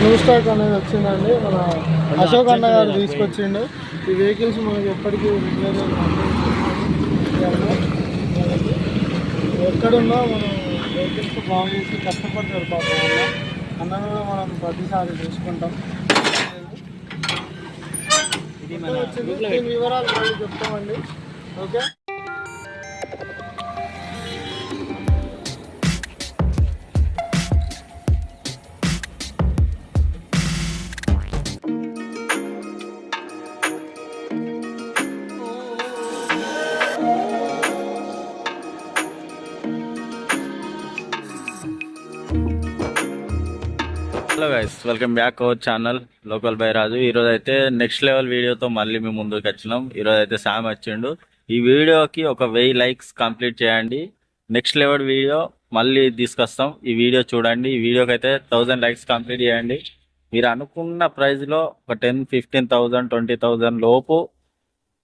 New stock అనేది వచ్చిందండి. మన అశోక్ అన్న గారు తీసుకొచ్చిండు. ఈ వెహికల్స్ మనకి ఎప్పటికీ ఎక్కడున్నా మనం వెహికల్స్ బాగు చేసి కష్టపడతారు పాపం అన్న. కూడా మనం ప్రతిసారి చూసుకుంటాం. వివరాలు మళ్ళీ చెప్తామండి. Okay? Hello guys welcome back our channel local by Raju ఈరోజు అయితే నెక్స్ట్ లెవెల్ వీడియోతో మళ్ళీ మేము ముందుకు వచ్చినాం. ఈరోజు అయితే సామ్ వచ్చిండు. ఈ వీడియోకి ఒక వెయ్యి లైక్స్ కంప్లీట్ చేయండి. నెక్స్ట్ లెవెల్ వీడియో మళ్ళీ తీసుకొస్తాం ఈ వీడియో చూడండి. ఈ వీడియోకి అయితే థౌజండ్ లైక్స్ కంప్లీట్ చేయండి. మీరు అనుకున్న ప్రైస్లో ఒక ten fifteen thousand twenty thousand లోపు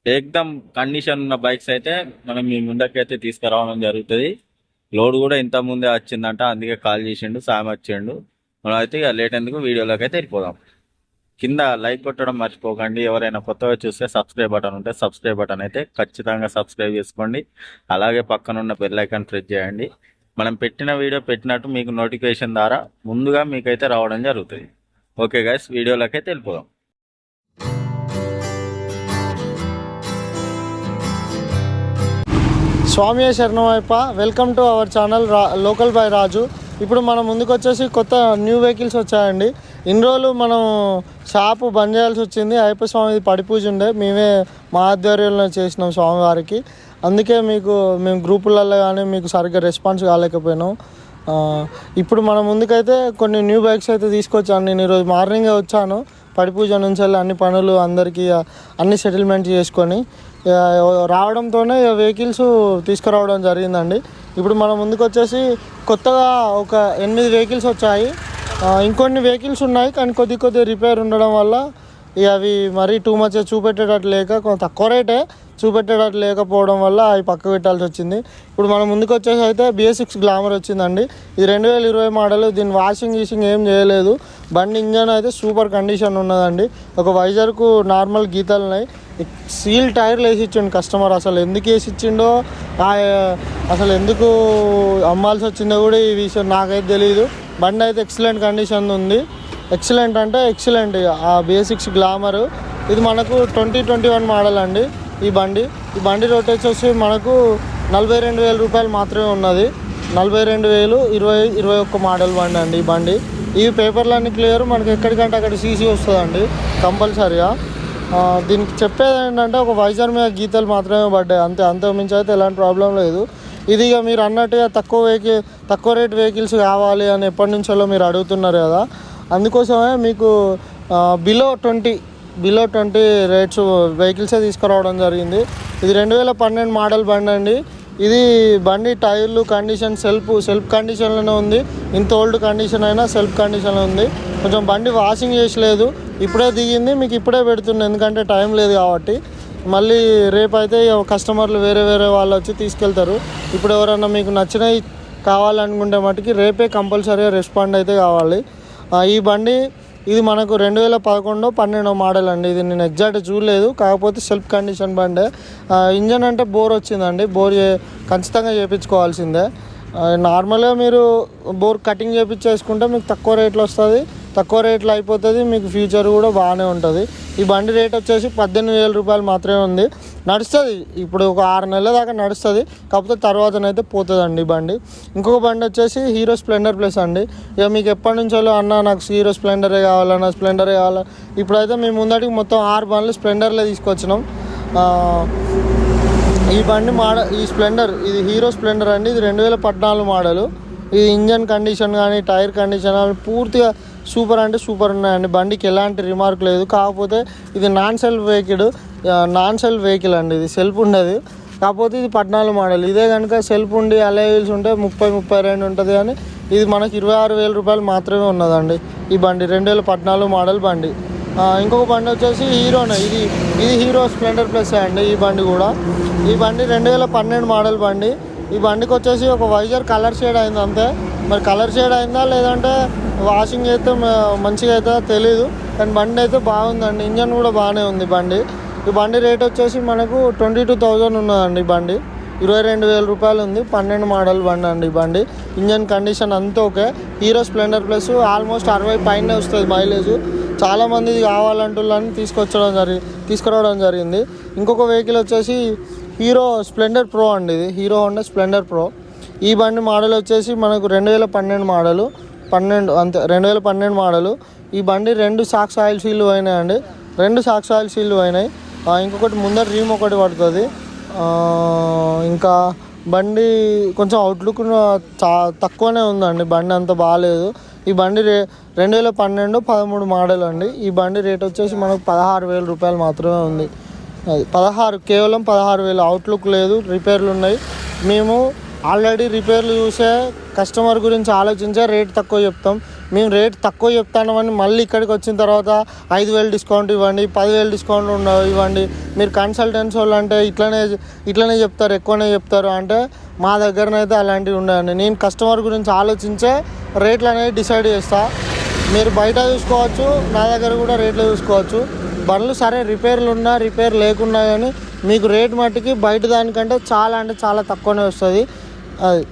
ఏకదం కండిషన్ ఉన్న బైక్స్ అయితే మనం మీ ముందకైతే తీసుకురావడం జరుగుతుంది. లోడ్ కూడా ఇంత ముందే వచ్చిందంట. అందుకే కాల్ చేసిండు. సామ్ వచ్చిండు. మనం అయితే ఇక లేట్ ఎందుకు? వీడియోలోకి అయితే వెళ్ళిపోదాం. కింద లైక్ కొట్టడం మర్చిపోకండి. ఎవరైనా కొత్తగా చూస్తే సబ్స్క్రైబ్ బటన్ ఉంటే సబ్స్క్రైబ్ బటన్ అయితే ఖచ్చితంగా సబ్స్క్రైబ్ చేసుకోండి. అలాగే పక్కన ఉన్న బెల్ ఐకాన్ ప్రెస్ చేయండి. మనం పెట్టిన వీడియో పెట్టినట్టు మీకు నోటిఫికేషన్ ద్వారా ముందుగా మీకైతే రావడం జరుగుతుంది. ఓకే గైస్ వీడియోలోకి అయితే వెళ్ళిపోదాం స్వామి శరణమైప వెల్కమ్ టు అవర్ ఛానల్ రా లోకల్ బై రాజు. ఇప్పుడు మనం ముందుకు వచ్చేసి కొత్త న్యూ వెహికల్స్ వచ్చాయండి. ఇన్ని రోజులు మనం షాపు బంద్ చేయాల్సి వచ్చింది. అయ్యప్ప స్వామిది పడిపూజ ఉండే. మేమే మా ఆధ్వర్యంలో చేసినాం స్వామివారికి. అందుకే మీకు మేము గ్రూపులలో కానీ మీకు సరిగ్గా రెస్పాన్స్ కాలేకపోయినాం. ఇప్పుడు మన ముందుకైతే కొన్ని న్యూ బైక్స్ అయితే తీసుకొచ్చాను. నేను ఈరోజు మార్నింగే వచ్చాను. పడి పూజ నుంచి వెళ్ళి అన్ని పనులు అందరికీ అన్ని సెటిల్మెంట్ చేసుకొని రావడంతోనే వెహికల్స్ తీసుకురావడం జరిగిందండి. ఇప్పుడు మన ముందుకు వచ్చేసి కొత్తగా ఒక ఎనిమిది వెహికల్స్ వచ్చాయి. ఇంకొన్ని వెహికల్స్ ఉన్నాయి కానీ కొద్ది కొద్ది రిపేర్ ఉండడం వల్ల ఇక అవి మరీ టూ మచ్ చూపెట్టేటట్టు లేక తక్కువ రేటే చూపెట్టేటట్టు లేకపోవడం వల్ల అవి పక్క పెట్టాల్సి వచ్చింది. ఇప్పుడు మనం ముందుకు వచ్చేసి అయితే బిఎస్ సిక్స్ గ్లామర్ వచ్చిందండి. ఇది రెండు వేల ఇరవై మోడల్ దీని వాషింగ్ గీషింగ్ ఏం చేయలేదు. బండి ఇంజన్ అయితే సూపర్ కండిషన్ ఉన్నదండి. ఒక వైజర్కు నార్మల్ గీతలు ఉన్నాయి. సీల్ టైర్లు వేసి ఇచ్చిండు కస్టమర్. అసలు ఎందుకు వేసి ఇచ్చిండో అసలు ఎందుకు అమ్మాల్సి వచ్చిందో కూడా ఈ విషయం నాకైతే తెలియదు బండి అయితే ఎక్సలెంట్ కండిషన్ ఉంది. ఎక్సలెంట్ అంటే ఎక్సలెంట్ ఆ బేసిక్స్ గ్లామర్. ఇది మనకు ట్వంటీ ట్వంటీ వన్ మోడల్ అండి ఈ బండి. ఈ బండి రేట్ వచ్చేసి మనకు నలభై రెండు వేల రూపాయలు మాత్రమే ఉన్నది. నలభై రెండు వేలు ఇరవై ఇరవై ఒక్క మోడల్ బండి అండి ఈ బండి. ఈ పేపర్లన్నీ క్లియర్ మనకి ఎక్కడికంటే అక్కడ సీసీ వస్తుందండి కంపల్సరీగా. దీనికి చెప్పేది ఏంటంటే ఒక వైజర్ మీద గీతలు మాత్రమే పడ్డాయి అంతే అంతకు మించి అయితే ఎలాంటి ప్రాబ్లం లేదు. ఇది ఇక మీరు అన్నట్టుగా తక్కువ వెహికల్ తక్కువ రేట్ వెహికల్స్ కావాలి అని ఎప్పటి నుంచో మీరు అడుగుతున్నారు కదా. అందుకోసమే మీకు below twenty below twenty rates వెహికల్సే తీసుకురావడం జరిగింది. ఇది రెండు వేల పన్నెండు మోడల్ బండి అండి. ఇది బండి టైర్లు కండిషన్ సెల్ఫ్ సెల్ఫ్ కండిషన్లోనే ఉంది. ఇంత ఓల్డ్ కండిషన్ అయినా సెల్ఫ్ కండిషన్లో ఉంది. కొంచెం బండి వాషింగ్ చేసలేదు. ఇప్పుడే దిగింది మీకు ఇప్పుడే పెడుతుంది ఎందుకంటే టైం లేదు కాబట్టి. మళ్ళీ రేపైతే కస్టమర్లు వేరే వేరే వాళ్ళు వచ్చి తీసుకెళ్తారు. ఇప్పుడు ఎవరైనా మీకు నచ్చినవి కావాలనుకుంటే మటుకి రేపే కంపల్సరీగా రెస్పాండ్ అయితే కావాలి. ఈ బండి ఇది మనకు రెండు వేల పదకొండో పన్నెండో మోడల్ అండి. ఇది నేను ఎగ్జాక్ట్ చూడలేదు. కాకపోతే సెల్ఫ్ కండిషన్ బండే. ఇంజన్ అంటే బోర్ వచ్చిందండి. బోర్ ఖచ్చితంగా చేయించుకోవాల్సిందే నార్మల్గా మీరు బోర్ కటింగ్ చేయించేసుకుంటే మీకు తక్కువ రేట్లో వస్తుంది. తక్కువ రేట్లో అయిపోతుంది మీకు ఫ్యూచర్ కూడా బాగానే ఉంటుంది. ఈ బండి రేట్ వచ్చేసి పద్దెనిమిది వేల రూపాయలు మాత్రమే ఉంది. నడుస్తుంది ఇప్పుడు ఒక ఆరు నెలల దాకా నడుస్తుంది కాకపోతే తర్వాతనైతే పోతుందండి ఈ బండి. ఇంకొక బండి వచ్చేసి హీరో స్ప్లెండర్ ప్లస్ అండి. ఇక మీకు ఎప్పటి నుంచో అన్న నాకు హీరో స్ప్లెండరే కావాలన్నా స్ప్లెండరే కావాలా ఇప్పుడైతే మేము ముందటికి మొత్తం ఆరు బండ్లు స్ప్లెండర్లే తీసుకొచ్చినాం. ఈ బండి మోడల్ ఈ స్ప్లెండర్ ఇది హీరో స్ప్లెండర్ అండి ఇది రెండు వేల పద్నాలుగు మోడలు. ఇది ఇంజన్ కండిషన్ కానీ టైర్ కండిషన్ కానీ పూర్తిగా సూపర్ అంటే సూపర్ ఉన్నాయండి. బండికి ఎలాంటి రిమార్క్ లేదు. కాకపోతే ఇది non self vehicle non self vehicle అండి. ఇది సెల్ఫ్ ఉండదు. కాకపోతే ఇది పద్నాలుగు మోడల్ ఇదే కనుక సెల్ఫ్ ఉండి అలే వీల్స్ ఉంటే ముప్పై ముప్పై రెండు ఉంటుంది కానీ ఇది మనకి ఇరవై ఆరు వేల రూపాయలు మాత్రమే ఉన్నదండి ఈ బండి. రెండు వేల పద్నాలుగు మోడల్ బండి. ఇంకొక బండి వచ్చేసి హీరోనే. ఇది ఇది హీరో స్ప్లెండర్ ప్లస్ అండి ఈ బండి కూడా. ఈ బండి రెండు వేల పన్నెండు మోడల్ బండి. ఈ బండికి వచ్చేసి ఒక వైజర్ కలర్ షేడ్ అయింది అంతే మరి కలర్ షేడ్ అయిందా లేదంటే వాషింగ్ అయితే మంచిగా అయితే తెలీదు. కానీ బండి అయితే బాగుందండి. ఇంజన్ కూడా బాగానే ఉంది బండి. ఈ బండి రేట్ వచ్చేసి మనకు ట్వంటీ టూ థౌజండ్ ఉన్నదండి ఈ బండి. ఇరవై రెండు వేల రూపాయలు ఉంది. పన్నెండు మోడల్ బండి అండి ఈ బండి. ఇంజన్ కండిషన్ అంతా okay. Hero Splendor plus almost అరవై పైన వస్తుంది మైలేజ్. చాలామంది కావాలంటున్నాను తీసుకొచ్చడం జరిగి తీసుకురావడం జరిగింది. ఇంకొక వెహికల్ వచ్చేసి హీరో స్ప్లెండర్ ప్రో అండి ఇది. Hero Honda Splendor pro. ఈ బండి మోడల్ వచ్చేసి మనకు రెండు వేల పన్నెండు మోడలు. పన్నెండు అంతే రెండు వేల పన్నెండు మోడలు. ఈ బండి రెండు సాక్స్ ఆయిల్ సీల్లు అయినాయండి రెండు సాక్స్ ఆయిల్ సీల్లు అయినాయి ఇంకొకటి ముందర రీమ్ ఒకటి పడుతుంది. ఇంకా బండి కొంచెం అవుట్లుక్ చా తక్కువనే ఉందండి. బండి అంత బాగాలేదు ఈ బండి రే రెండు వేల పన్నెండు పదమూడు మోడల్ అండి. ఈ బండి రేట్ వచ్చేసి మనకు పదహారు వేల రూపాయలు మాత్రమే ఉంది. అది పదహారు కేవలం పదహారు వేలు. అవుట్లుక్ లేదు రిపేర్లు ఉన్నాయి. మేము ఆల్రెడీ రిపేర్లు చూసే కస్టమర్ గురించి ఆలోచించే రేట్ తక్కువ చెప్తాం. మేము రేట్ తక్కువ చెప్తామని మళ్ళీ ఇక్కడికి వచ్చిన తర్వాత ఐదు వేలు డిస్కౌంట్ ఇవ్వండి పదివేలు డిస్కౌంట్ ఇవ్వండి. మీరు కన్సల్టెన్సీ వాళ్ళు అంటే ఇట్లనే ఇట్లనే చెప్తారు ఎక్కువనే చెప్తారు అంటే మా దగ్గరనైతే అలాంటివి ఉండవండి నేను కస్టమర్ గురించి ఆలోచించే రేట్లు అనేవి డిసైడ్ చేస్తాను మీరు బయట చూసుకోవచ్చు నా దగ్గర కూడా రేట్లు చూసుకోవచ్చు. బండ్లు సరే రిపేర్లు ఉన్నా రిపేర్ లేకున్నా కానీ మీకు రేట్ మట్టుకి బయట దానికంటే చాలా అంటే చాలా తక్కువనే వస్తుంది. అది.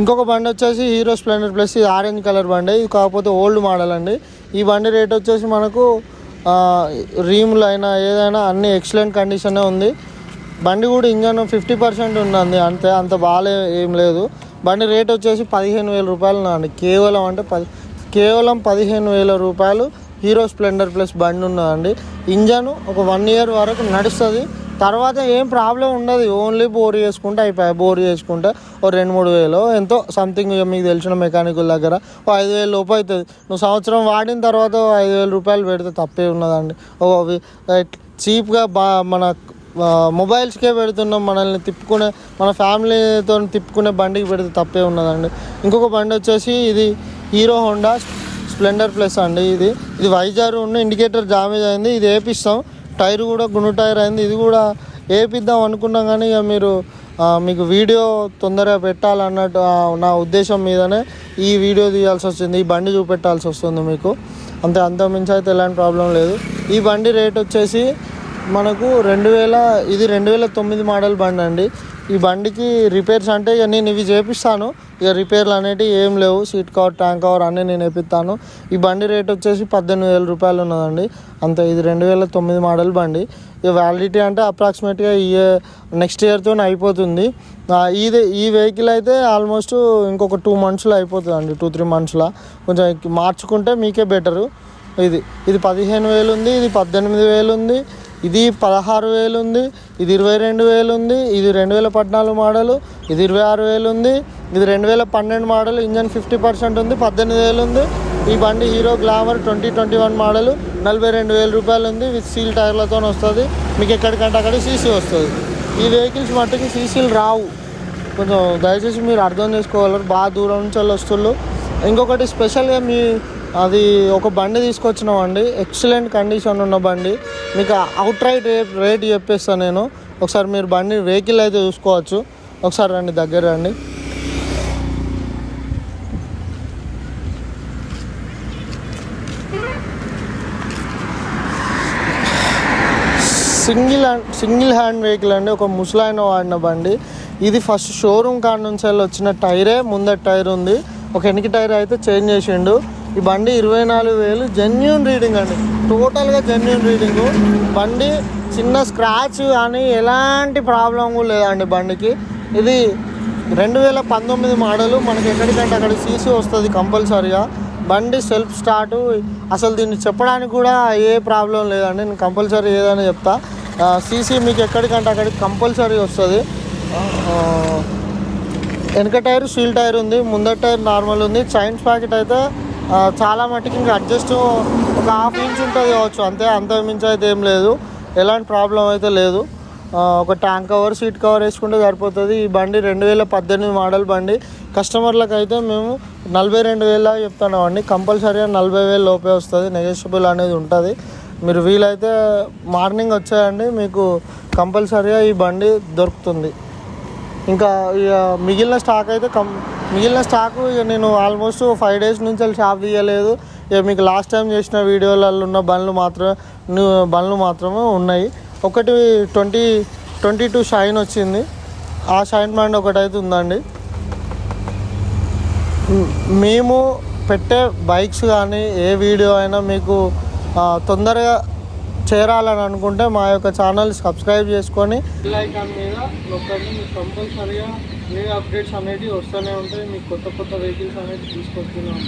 ఇంకొక బండి వచ్చేసి హీరో స్ప్లెండర్ ప్లస్ ఇది ఆరెంజ్ కలర్ బండి ఇది కాకపోతే ఓల్డ్ మోడల్ అండి. ఈ బండి రేట్ వచ్చేసి మనకు రీములు అయినా ఏదైనా అన్ని ఎక్సలెంట్ కండిషనే ఉంది. బండి కూడా ఇంజన్ ఫిఫ్టీ పర్సెంట్ ఉందండి అంతే అంత బాగాలే ఏం లేదు. బండి రేట్ వచ్చేసి పదిహేను వేల రూపాయలు అండి. కేవలం అంటే పది కేవలం పదిహేను వేల రూపాయలు హీరో స్ప్లెండర్ ప్లస్ బండి ఉన్నదండి. ఇంజన్ ఒక వన్ ఇయర్ వరకు నడుస్తుంది. తర్వాత ఏం ప్రాబ్లం ఉండదు. ఓన్లీ బోర్ చేసుకుంటే అయిపోయి. బోర్ చేసుకుంటే ఓ రెండు మూడు వేలు ఎంతో సంథింగ్ మీకు తెలిసిన మెకానికల్ దగ్గర ఓ ఐదు వేలు లోపు అవుతుంది నువ్వు సంవత్సరం వాడిన తర్వాత ఐదు వేల రూపాయలు పెడితే తప్పే ఉన్నదండి. ఓ చీప్గా బా మన మొబైల్స్కే పెడుతున్నాం మనల్ని తిప్పుకునే మన ఫ్యామిలీతో తిప్పుకునే బండికి పెడితే తప్పే ఉన్నదండి. ఇంకొక బండి వచ్చేసి ఇది హీరో హోండా స్ప్లెండర్ ప్లస్ అండి ఇది. ఇది వైజాగ్ ఉన్న ఇండికేటర్ డామేజ్ అయింది. ఇది వేపిస్తాం. టైర్ కూడా గుండు టైర్ అయింది. ఇది కూడా వేపిద్దాం అనుకున్నాం కానీ ఇక మీరు మీకు వీడియో తొందరగా పెట్టాలన్నట్టు నా ఉద్దేశం మీదనే ఈ వీడియో తీయాల్సి వచ్చింది. ఈ బండి చూపెట్టాల్సి వస్తుంది మీకు. అంతే అంత మించి అయితే ఎలాంటి ప్రాబ్లం లేదు. ఈ బండి రేట్ వచ్చేసి మనకు రెండు వేల ఇది రెండు వేల తొమ్మిది మోడల్ బండి అండి. ఈ బండికి రిపేర్స్ అంటే ఇక నేను ఇవి చేపిస్తాను. ఇక రిపేర్లు అనేవి ఏం లేవు. సీట్ కవర్ ట్యాంక్ కవర్ అన్నీ నేను వేపిస్తాను. ఈ బండి రేట్ వచ్చేసి పద్దెనిమిది వేల రూపాయలు ఉన్నదండి. అంత ఇది రెండు వేల తొమ్మిది మోడల్ బండి. ఇక వ్యాలిడిటీ అంటే అప్రాక్సిమేట్గా ఈ నెక్స్ట్ ఇయర్తో అయిపోతుంది. ఇది ఈ వెహికల్ అయితే ఆల్మోస్ట్ ఇంకొక టూ మంత్స్లో అయిపోతుంది అండి టూ త్రీ మంత్స్లో కొంచెం మార్చుకుంటే మీకే బెటరు ఇది ఇది పదిహేను వేలు ఉంది ఇది పద్దెనిమిది వేలు ఉంది. ఇది పదహారు వేలు ఉంది ఇది ఇరవై రెండు వేలు ఉంది ఇది రెండు వేల పద్నాలుగు మోడలు ఇది ఇరవై ఆరు వేలు ఉంది ఇది రెండు వేల పన్నెండు మోడల్ ఇంజన్ ఫిఫ్టీ పర్సెంట్ ఉంది పద్దెనిమిది వేలు ఉంది. ఈ బండి Hero Glamour twenty twenty one model నలభై రెండు వేల రూపాయలు ఉంది విత్ సీల్ టైర్లతో వస్తుంది. మీకు ఎక్కడికంటే అక్కడ సీసీ వస్తుంది. ఈ వెహికల్స్ మట్టుకు సీసీలు రావు. కొంచెం దయచేసి మీరు అర్థం చేసుకోగలరు బాగా దూరం నుంచి వాళ్ళు వస్తుళ్ళు. ఇంకొకటి స్పెషల్గా మీ అది ఒక బండి తీసుకొచ్చినామండి. ఎక్సలెంట్ కండిషన్ ఉన్న బండి. మీకు అవుట్ రైట్ రేట్ రేట్ చెప్పేస్తాను నేను. ఒకసారి మీరు బండి వెహికల్ అయితే చూసుకోవచ్చు. ఒకసారి రండి దగ్గర రండి. Single hand single hand vehicle అండి. ఒక ముసలాయన వాడిన బండి. ఇది ఫస్ట్ షోరూమ్ కాడ నుంచి వెళ్ళి వచ్చిన టైరే. ముందర టైర్ ఉంది. ఒక వెనక టైర్ అయితే చేంజ్ చేసిండు. ఈ బండి ఇరవై నాలుగు వేలు. జెన్యున్ రీడింగ్ అండి. టోటల్గా జెన్యున్ రీడింగు బండి చిన్న స్క్రాచ్ కానీ ఎలాంటి ప్రాబ్లం లేదండి బండికి. ఇది రెండు వేల పంతొమ్మిది మోడలు మనకి ఎక్కడికంటే అక్కడ సీసీ వస్తుంది కంపల్సరీగా. బండి సెల్ఫ్ స్టార్ట్ అసలు దీన్ని చెప్పడానికి కూడా ఏ ప్రాబ్లం లేదండి. నేను కంపల్సరీ ఏదైనా చెప్తా. సీసీ మీకు ఎక్కడికంటే అక్కడికి కంపల్సరీ వస్తుంది. వెనక టైర్ షీల్ టైర్ ఉంది. ముందర టైర్ నార్మల్ ఉంది. చైన్స్ ప్యాకెట్ అయితే చాలా మట్టుకు ఇంకా అడ్జస్ట్ ఒక హాఫ్ ఇంచ్ ఉంటుంది కావచ్చు. అంతే అంత మించి అయితే ఏం లేదు. ఎలాంటి ప్రాబ్లం అయితే లేదు. ఒక ట్యాంక్ కవర్ సీట్ కవర్ వేసుకుంటే సరిపోతుంది. ఈ బండి రెండు వేల పద్దెనిమిది మోడల్ బండి. కస్టమర్లకు అయితే మేము నలభై రెండు వేల చెప్తున్నామండి కంపల్సరీగా నలభై వేలు లోపే వస్తుంది. నెగోషియబుల్ అనేది ఉంటుంది. మీరు వీలైతే మార్నింగ్ వచ్చేయండి. మీకు కంపల్సరీగా ఈ బండి దొరుకుతుంది. ఇంకా ఇక మిగిలిన స్టాక్ అయితే కం మిగిలిన స్టాకు ఇక నేను ఆల్మోస్ట్ ఫైవ్ డేస్ నుంచి వెళ్ళి షాప్ తీయలేదు. ఇక మీకు లాస్ట్ టైం చేసిన వీడియోలలో ఉన్న బండ్లు మాత్రం బండ్లు మాత్రమే ఉన్నాయి. ఒకటి ట్వంటీ ట్వంటీ టూ షైన్ వచ్చింది. ఆ షైన్ బ్రాండ్ ఒకటైతే ఉందండి. మేము పెట్టే బైక్స్ కానీ ఏ వీడియో అయినా మీకు తొందరగా చేరాలని అనుకుంటే మా యొక్క ఛానల్ సబ్స్క్రైబ్ చేసుకొని ఐకాన్ మీద కంపల్సరిగా కంపల్సరీగా ఏ అప్డేట్స్ అనేవి వస్తూనే ఉంటాయి. మీకు కొత్త కొత్త వెహికల్స్ అనేవి తీసుకొస్తున్నాం